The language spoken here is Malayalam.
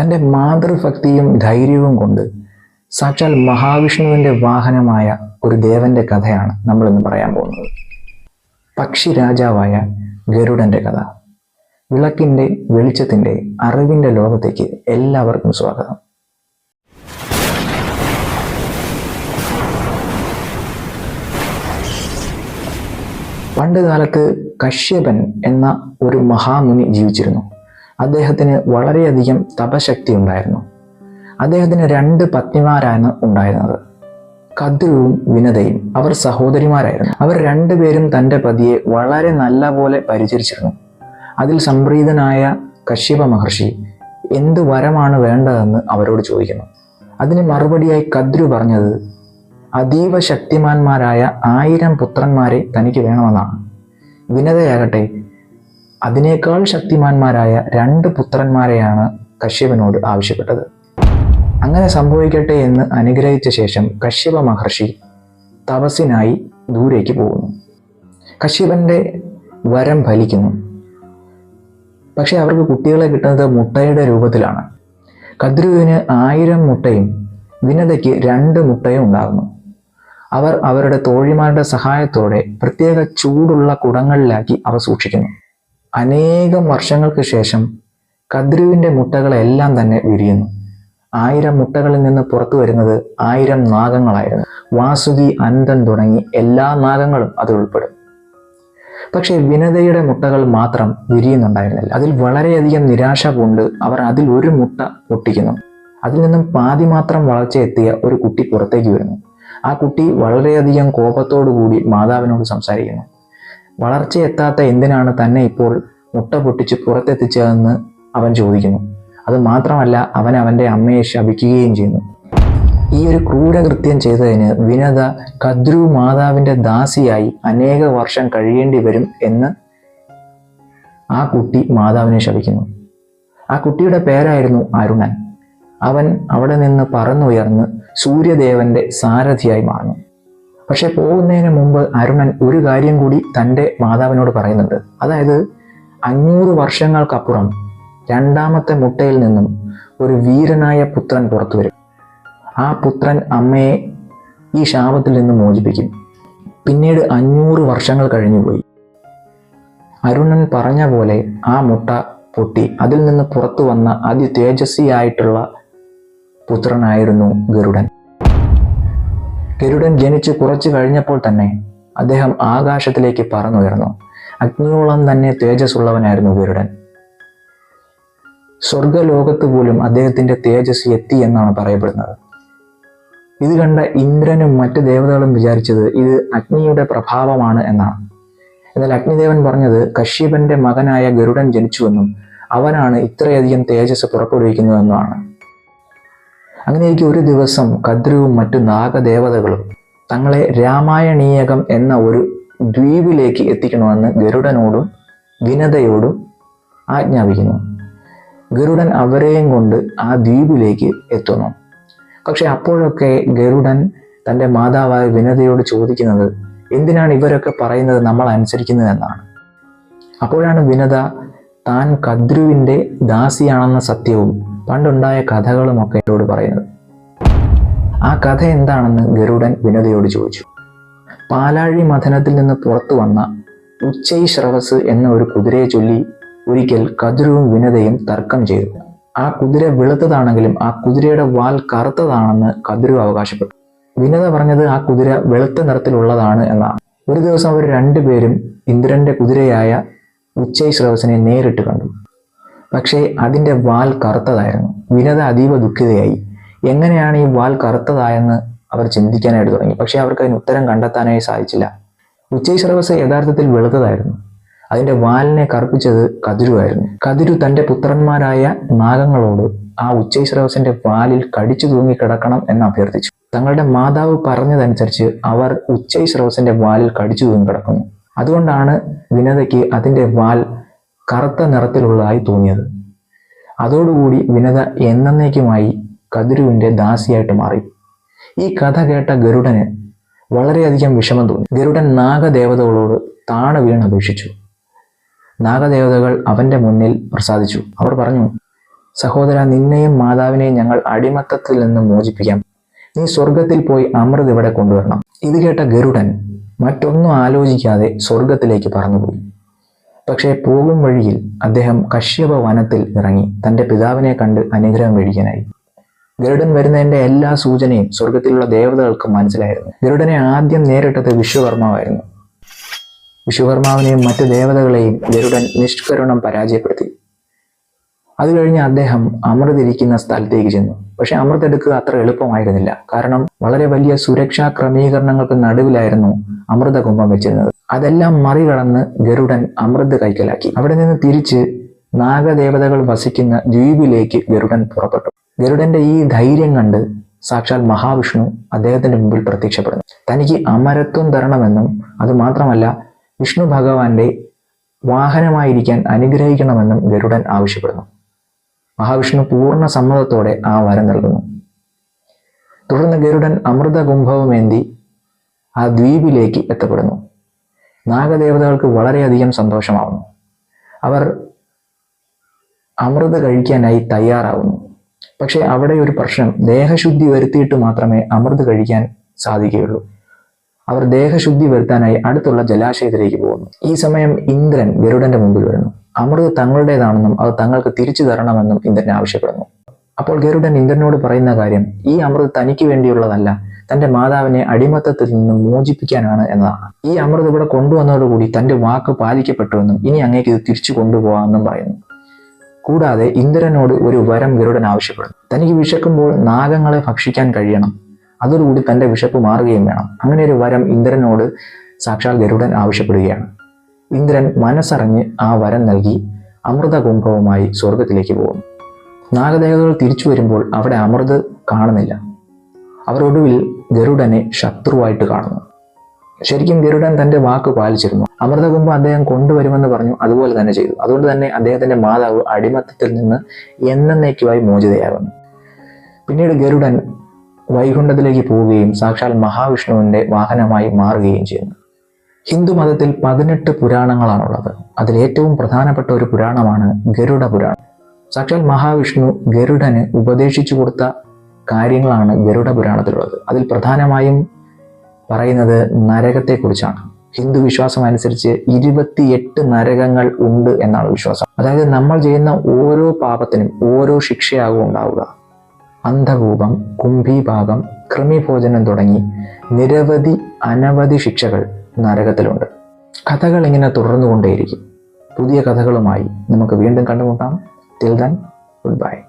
തന്റെ മാതൃഭക്തിയും ധൈര്യവും കൊണ്ട് സാക്ഷാൽ മഹാവിഷ്ണുവിന്റെ വാഹനമായ ഒരു ദേവന്റെ കഥയാണ് നമ്മളിന്ന് പറയാൻ പോകുന്നത്. പക്ഷി രാജാവായ ഗരുഡന്റെ കഥ. വിളക്കിന്റെ വെളിച്ചത്തിന്റെ അറിവിന്റെ ലോകത്തേക്ക് എല്ലാവർക്കും സ്വാഗതം. പണ്ട് കാലത്ത് കശ്യപൻ എന്ന ഒരു മഹാമുനി ജീവിച്ചിരുന്നു. അദ്ദേഹത്തിന് വളരെയധികം തപശക്തി ഉണ്ടായിരുന്നു. അദ്ദേഹത്തിന് രണ്ട് പത്നിമാരാണ് ഉണ്ടായിരുന്നത്. കദ്രുവും വിനതയും അവർ സഹോദരിമാരായിരുന്നു. അവർ രണ്ടുപേരും തന്റെ പതിയെ വളരെ നല്ല പോലെ പരിചരിച്ചിരുന്നു. അതിൽ സംപ്രീതനായ കശ്യപ മഹർഷി എന്ത് വരമാണ് വേണ്ടതെന്ന് അവരോട് ചോദിക്കുന്നു. അതിന് മറുപടിയായി കദ്രു പറഞ്ഞത് അതീവ ശക്തിമാന്മാരായ ആയിരം പുത്രന്മാരെ തനിക്ക് വേണമെന്നാണ്. വിനതയാകട്ടെ അതിനേക്കാൾ ശക്തിമാന്മാരായ രണ്ട് പുത്രന്മാരെയാണ് കശ്യപനോട് ആവശ്യപ്പെട്ടത്. അങ്ങനെ സംഭവിക്കട്ടെ എന്ന് അനുഗ്രഹിച്ച ശേഷം കശ്യപ മഹർഷി തപസ്സിനായി ദൂരേക്ക് പോകുന്നു. കശ്യപന്റെ വരം ഫലിക്കുന്നു. പക്ഷെ അവർക്ക് കുട്ടികളെ കിട്ടുന്നത് മുട്ടയുടെ രൂപത്തിലാണ്. കദ്രുവിന് ആയിരം മുട്ടയും വിനതയ്ക്ക് രണ്ട് മുട്ടയും ഉണ്ടാകുന്നു. അവർ അവരുടെ തോഴിമാരുടെ സഹായത്തോടെ പ്രത്യേക ചൂടുള്ള കുടങ്ങളിലാക്കി അവ സൂക്ഷിക്കുന്നു. അനേകം വർഷങ്ങൾക്ക് ശേഷം കദ്രുവിന്റെ മുട്ടകളെല്ലാം തന്നെ വിരിയുന്നു. ആയിരം മുട്ടകളിൽ നിന്ന് പുറത്തു വരുന്നത് ആയിരം നാഗങ്ങളായിരുന്നു. വാസുകി അന്തൻ തുടങ്ങി എല്ലാ നാഗങ്ങളും അതിൽ ഉൾപ്പെടും. പക്ഷേ വിനതയുടെ മുട്ടകൾ മാത്രം വിരിയുന്നുണ്ടായിരുന്നില്ല. അതിൽ വളരെയധികം നിരാശ കൊണ്ട് അവർ അതിൽ ഒരു മുട്ട പൊട്ടിക്കുന്നു. അതിൽ നിന്നും പാതി മാത്രം വളർച്ച എത്തിയ ഒരു കുട്ടി പുറത്തേക്ക് വരുന്നു. ആ കുട്ടി വളരെയധികം കോപത്തോടു കൂടി മാതാവിനോട് സംസാരിക്കുന്നു. വളർച്ച എത്താത്ത എന്തിനാണ് തന്നെ ഇപ്പോൾ മുട്ട പൊട്ടിച്ച് പുറത്തെത്തിച്ചതെന്ന് അവൻ ചോദിക്കുന്നു. അത് മാത്രമല്ല അവൻ അവന്റെ അമ്മയെ ശപിക്കുകയും ചെയ്യുന്നു. ഈ ഒരു ക്രൂരകൃത്യം ചെയ്തതിന് വിനത കദ്രു മാതാവിന്റെ ദാസിയായി അനേക വർഷം കഴിയേണ്ടി വരും എന്ന് ആ കുട്ടി മാതാവിനെ ശപിക്കുന്നു. ആ കുട്ടിയുടെ പേരായിരുന്നു അരുണൻ. അവൻ അവിടെ നിന്ന് പറന്നുയർന്ന് സൂര്യദേവന്റെ സാരഥിയായി മാറുന്നു. പക്ഷെ പോകുന്നതിന് മുമ്പ് അരുണൻ ഒരു കാര്യം കൂടി തന്റെ മാതാവിനോട് പറയുന്നുണ്ട്. അതായത് അഞ്ഞൂറ് വർഷങ്ങൾക്കപ്പുറം രണ്ടാമത്തെ മുട്ടയിൽ നിന്നും ഒരു വീരനായ പുത്രൻ പുറത്തു വരും. ആ പുത്രൻ അമ്മയെ ഈ ശാപത്തിൽ നിന്ന് മോചിപ്പിക്കും. പിന്നീട് അഞ്ഞൂറ് വർഷങ്ങൾ കഴിഞ്ഞുപോയി അരുണൻ പറഞ്ഞ പോലെ ആ മുട്ട പൊട്ടി. അതിൽ നിന്ന് പുറത്തു വന്ന അതി തേജസ്വിയായിട്ടുള്ള പുത്രനായിരുന്നു ഗരുഡൻ. ഗരുഡൻ ജനിച്ച് കുറച്ചു കഴിഞ്ഞപ്പോൾ തന്നെ അദ്ദേഹം ആകാശത്തിലേക്ക് പറന്നുയർന്നു. അഗ്നിയോളം തന്നെ തേജസ്സുള്ളവനായിരുന്നു ഗരുഡൻ സ്വർഗലോകത്ത് പോലും അദ്ദേഹത്തിന്റെ തേജസ് എത്തി എന്നാണ് പറയപ്പെടുന്നത്. ഇത് കണ്ട ഇന്ദ്രനും മറ്റ് ദേവതകളും വിചാരിച്ചത് ഇത് അഗ്നിയുടെ പ്രഭാവമാണ് എന്നാണ്. എന്നാൽ അഗ്നിദേവൻ പറഞ്ഞത് കശ്യപന്റെ മകനായ ഗരുഡൻ ജനിച്ചുവെന്നും അവനാണ് ഇത്രയധികം തേജസ് പുറപ്പെടുവിക്കുന്നതെന്നുമാണ്. അങ്ങനെയൊക്കെ ഒരു ദിവസം കദ്രുവും മറ്റു നാഗദേവതകളും തങ്ങളെ രാമായണീയകം എന്ന ഒരു ദ്വീപിലേക്ക് എത്തിക്കണമെന്ന് ഗരുഡനോടും വിനതയോടും ആജ്ഞാപിക്കുന്നു. ഗരുഡൻ അവരെയും കൊണ്ട് ആ ദ്വീപിലേക്ക് എത്തുന്നു. പക്ഷെ അപ്പോഴൊക്കെ ഗരുഡൻ തന്റെ മാതാവായ വിനതയോട് ചോദിക്കുന്നത് എന്തിനാണ് ഇവരൊക്കെ പറയുന്നത് നമ്മൾ അനുസരിക്കുന്നത് എന്നാണ്? അപ്പോഴാണ് വിനത താൻ കദ്രുവിന്റെ ദാസിയാണെന്ന സത്യവും പണ്ടുണ്ടായ കഥകളുമൊക്കെ എന്നോട് പറയുന്നത്. ആ കഥ എന്താണെന്ന് ഗരുഡൻ വിനതയോട് ചോദിച്ചു. പാലാഴി മഥനത്തിൽ നിന്ന് പുറത്തു വന്ന ഉച്ചൈ ശ്രവസ് എന്ന ഒരു കുതിരയെ ചൊല്ലി ഒരിക്കൽ കതിരവും വിനതയും തർക്കം ചെയ്തു. ആ കുതിര വെളുത്തതാണെങ്കിലും ആ കുതിരയുടെ വാൽ കറുത്തതാണെന്ന് കതിരു അവകാശപ്പെട്ടു. വിനത പറഞ്ഞത് ആ കുതിര വെളുത്ത നിറത്തിലുള്ളതാണ് എന്നാണ്. ഒരു ദിവസം അവർ രണ്ടുപേരും ഇന്ദ്രന്റെ കുതിരയായ ഉച്ചൈ ശ്രവസിനെ നേരിട്ട് കണ്ടു. പക്ഷേ അതിന്റെ വാൽ കറുത്തതായിരുന്നു. വിനത അതീവ ദുഃഖിതയായി. എങ്ങനെയാണ് ഈ വാൽ കറുത്തതായെന്ന് അവർ ചിന്തിക്കാനായിട്ട് തുടങ്ങി. പക്ഷേ അവർക്ക് അതിന് ഉത്തരം കണ്ടെത്താനായി സാധിച്ചില്ല. ഉച്ചൈ ശ്രവസ് യഥാർത്ഥത്തിൽ വെളുത്തതായിരുന്നു. അതിന്റെ വാലിനെ കറുപ്പിച്ചത് കതിരുവായിരുന്നു. കതിരു തന്റെ പുത്രന്മാരായ നാഗങ്ങളോട് ആ ഉച്ചൈ ശ്രവസിന്റെ വാലിൽ കടിച്ചു തൂങ്ങി കിടക്കണം എന്ന് അഭ്യർത്ഥിച്ചു. തങ്ങളുടെ മാതാവ് പറഞ്ഞതനുസരിച്ച് അവർ ഉച്ചൈ ശ്രവസിന്റെ വാലിൽ കടിച്ചു തൂങ്ങി കിടക്കുന്നു. അതുകൊണ്ടാണ് വിനതയ്ക്ക് അതിന്റെ വാൽ കറുത്ത നിറത്തിലുള്ളതായി തോന്നിയത്. അതോടുകൂടി വിനത എന്നേക്കുമായി കതിരുവിന്റെ ദാസിയായിട്ട് മാറി. ഈ കഥ കേട്ട ഗരുഡന് വളരെയധികം വിഷമം തോന്നി. ഗരുഡൻ നാഗദേവതകളോട് താണ വീണ് അപേക്ഷിച്ചു. നാഗദേവതകൾ അവന്റെ മുന്നിൽ പ്രസാദിച്ചു. അവർ പറഞ്ഞു സഹോദര നിന്നെയും മാതാവിനെയും ഞങ്ങൾ അടിമത്തത്തിൽ നിന്ന് മോചിപ്പിക്കാം. നീ സ്വർഗത്തിൽ പോയി അമൃത് ഇവിടെ കൊണ്ടുവരണം. ഇത് കേട്ട ഗരുഡൻ മറ്റൊന്നും ആലോചിക്കാതെ സ്വർഗത്തിലേക്ക് പറന്നുപോയി. പക്ഷേ പോകും വഴിയിൽ അദ്ദേഹം കശ്യപ വനത്തിൽ ഇറങ്ങി. തന്റെ പിതാവിനെ കണ്ട് അനുഗ്രഹം മേടിക്കാനായി. ഗരുഡൻ വരുന്നതിന്റെ എല്ലാ സൂചനയും സ്വർഗത്തിലുള്ള ദേവതകൾക്ക് മനസ്സിലായിരുന്നു. ഗരുഡനെ ആദ്യം നേരിട്ടത് വിശ്വകർമാവായിരുന്നു. വിശ്വകർമാവിനെയും മറ്റ് ദേവതകളെയും ഗരുഡൻ നിഷ്കരുണം പരാജയപ്പെടുത്തി. അത് കഴിഞ്ഞ് അദ്ദേഹം അമൃതിരിക്കുന്ന സ്ഥലത്തേക്ക് ചെന്നു. പക്ഷെ അമൃത് എടുക്കുക അത്ര എളുപ്പമായിരുന്നില്ല. കാരണം വളരെ വലിയ സുരക്ഷാ ക്രമീകരണങ്ങൾക്ക് നടുവിലായിരുന്നു അമൃത കുംഭം വെച്ചിരുന്നത്. അതെല്ലാം മറികടന്ന് ഗരുഡൻ അമൃത് കൈക്കലാക്കി. അവിടെ നിന്ന് തിരിച്ച് നാഗദേവതകൾ വസിക്കുന്ന ദ്വീപിലേക്ക് ഗരുഡൻ പുറപ്പെട്ടു. ഗരുഡന്റെ ഈ ധൈര്യം കണ്ട് സാക്ഷാൽ മഹാവിഷ്ണു അദ്ദേഹത്തിന്റെ മുമ്പിൽ പ്രത്യക്ഷപ്പെടുന്നു. തനിക്ക് അമരത്വം തരണമെന്നും അതുമാത്രമല്ല വിഷ്ണു ഭഗവാന്റെ വാഹനമായിരിക്കാൻ അനുഗ്രഹിക്കണമെന്നും ഗരുഡൻ ആവശ്യപ്പെടുന്നു. മഹാവിഷ്ണു പൂർണ സമ്മതത്തോടെ ആ വരം നൽകുന്നു. തുടർന്ന് ഗരുഡൻ അമൃത കുംഭവുമേന്തി ആ ദ്വീപിലേക്ക് എത്തപ്പെടുന്നു. നാഗദേവതകൾക്ക് വളരെയധികം സന്തോഷമാവുന്നു. അവർ അമൃത് കഴിക്കാനായി തയ്യാറാവുന്നു. പക്ഷെ അവിടെ ഒരു പ്രശ്നം. ദേഹശുദ്ധി വരുത്തിയിട്ട് മാത്രമേ അമൃത് കഴിക്കാൻ സാധിക്കുകയുള്ളൂ. അവർ ദേഹശുദ്ധി വരുത്താനായി അടുത്തുള്ള ജലാശയത്തിലേക്ക് പോകുന്നു. ഈ സമയം ഇന്ദ്രൻ ഗരുഡന്റെ മുമ്പിൽ വരുന്നു. അമൃത് തങ്ങളുടേതാണെന്നും അത് തങ്ങൾക്ക് തിരിച്ചു തരണമെന്നും ഇന്ദ്രൻ ആവശ്യപ്പെടുന്നു. അപ്പോൾ ഗരുഡൻ ഇന്ദ്രനോട് പറയുന്ന കാര്യം ഈ അമൃത് തനിക്ക് വേണ്ടിയുള്ളതല്ല തന്റെ മാതാവിനെ അടിമത്തത്തിൽ നിന്ന് മോചിപ്പിക്കാനാണ് എന്നതാണ്. ഈ അമൃത് ഇവിടെ കൊണ്ടുവന്നതോടുകൂടി തന്റെ വാക്ക് പാലിക്കപ്പെട്ടുവെന്നും ഇനി അങ്ങേക്ക് ഇത് തിരിച്ചു കൊണ്ടുപോകാമെന്നും പറയുന്നു. കൂടാതെ ഇന്ദ്രനോട് ഒരു വരം ഗരുഡൻ ആവശ്യപ്പെടുന്നു. തനിക്ക് വിശക്കുമ്പോൾ നാഗങ്ങളെ ഭക്ഷിക്കാൻ കഴിയണം. അതോടുകൂടി തന്റെ വിശപ്പ് മാറുകയും വേണം. അങ്ങനെ ഒരു വരം ഇന്ദ്രനോട് സാക്ഷാൽ ഗരുഡൻ ആവശ്യപ്പെടുകയാണ്. ഇന്ദ്രൻ മനസ്സറിഞ്ഞ് ആ വരം നൽകി അമൃതകുംഭവുമായി സ്വർഗത്തിലേക്ക് പോകുന്നു. നാഗദേവതകൾ തിരിച്ചു വരുമ്പോൾ അവിടെ അമൃത് കാണുന്നില്ല. അവർ ഒടുവിൽ ഗരുഡനെ ശത്രുവായിട്ട് കാണുന്നു. ശരിക്കും ഗരുഡൻ തന്റെ വാക്ക് പാലിച്ചിരുന്നു. അമൃതകുംഭം അദ്ദേഹം കൊണ്ടുവരുമെന്ന് പറഞ്ഞു അതുപോലെ തന്നെ ചെയ്തു. അതുകൊണ്ട് തന്നെ അദ്ദേഹത്തിന്റെ മാതാവ് അടിമത്തത്തിൽ നിന്ന് എന്നേക്കുമായി മോചിതയാകുന്നു. പിന്നീട് ഗരുഡൻ വൈകുണ്ഠത്തിലേക്ക് പോവുകയും സാക്ഷാൽ മഹാവിഷ്ണുവിന്റെ വാഹനമായി മാറുകയും ചെയ്യുന്നു. ഹിന്ദു മതത്തിൽ പതിനെട്ട് പുരാണങ്ങളാണുള്ളത്. അതിൽ ഏറ്റവും പ്രധാനപ്പെട്ട ഒരു പുരാണമാണ് ഗരുഡ പുരാണം. സാക്ഷാൽ മഹാവിഷ്ണു ഗരുഡന് ഉപദേശിച്ചു കൊടുത്ത കാര്യങ്ങളാണ് ഗരുഡ പുരാണത്തിലുള്ളത്. അതിൽ പ്രധാനമായും പറയുന്നത് നരകത്തെക്കുറിച്ചാണ്. ഹിന്ദു വിശ്വാസം അനുസരിച്ച് ഇരുപത്തിയെട്ട് നരകങ്ങൾ ഉണ്ട് എന്നാണ് വിശ്വാസം. അതായത് നമ്മൾ ചെയ്യുന്ന ഓരോ പാപത്തിനും ഓരോ ശിക്ഷയാകും ഉണ്ടാവുക. അന്ധകൂപം കുംഭീഭാഗം കൃമിഭോജനം തുടങ്ങി നിരവധി അനവധി ശിക്ഷകൾ നരകത്തിലുണ്ട്. കഥകൾ ഇങ്ങനെ തുടർന്നുകൊണ്ടേയിരിക്കും. പുതിയ കഥകളുമായി നമുക്ക് വീണ്ടും കണ്ടുമുട്ടാം. Till then good bye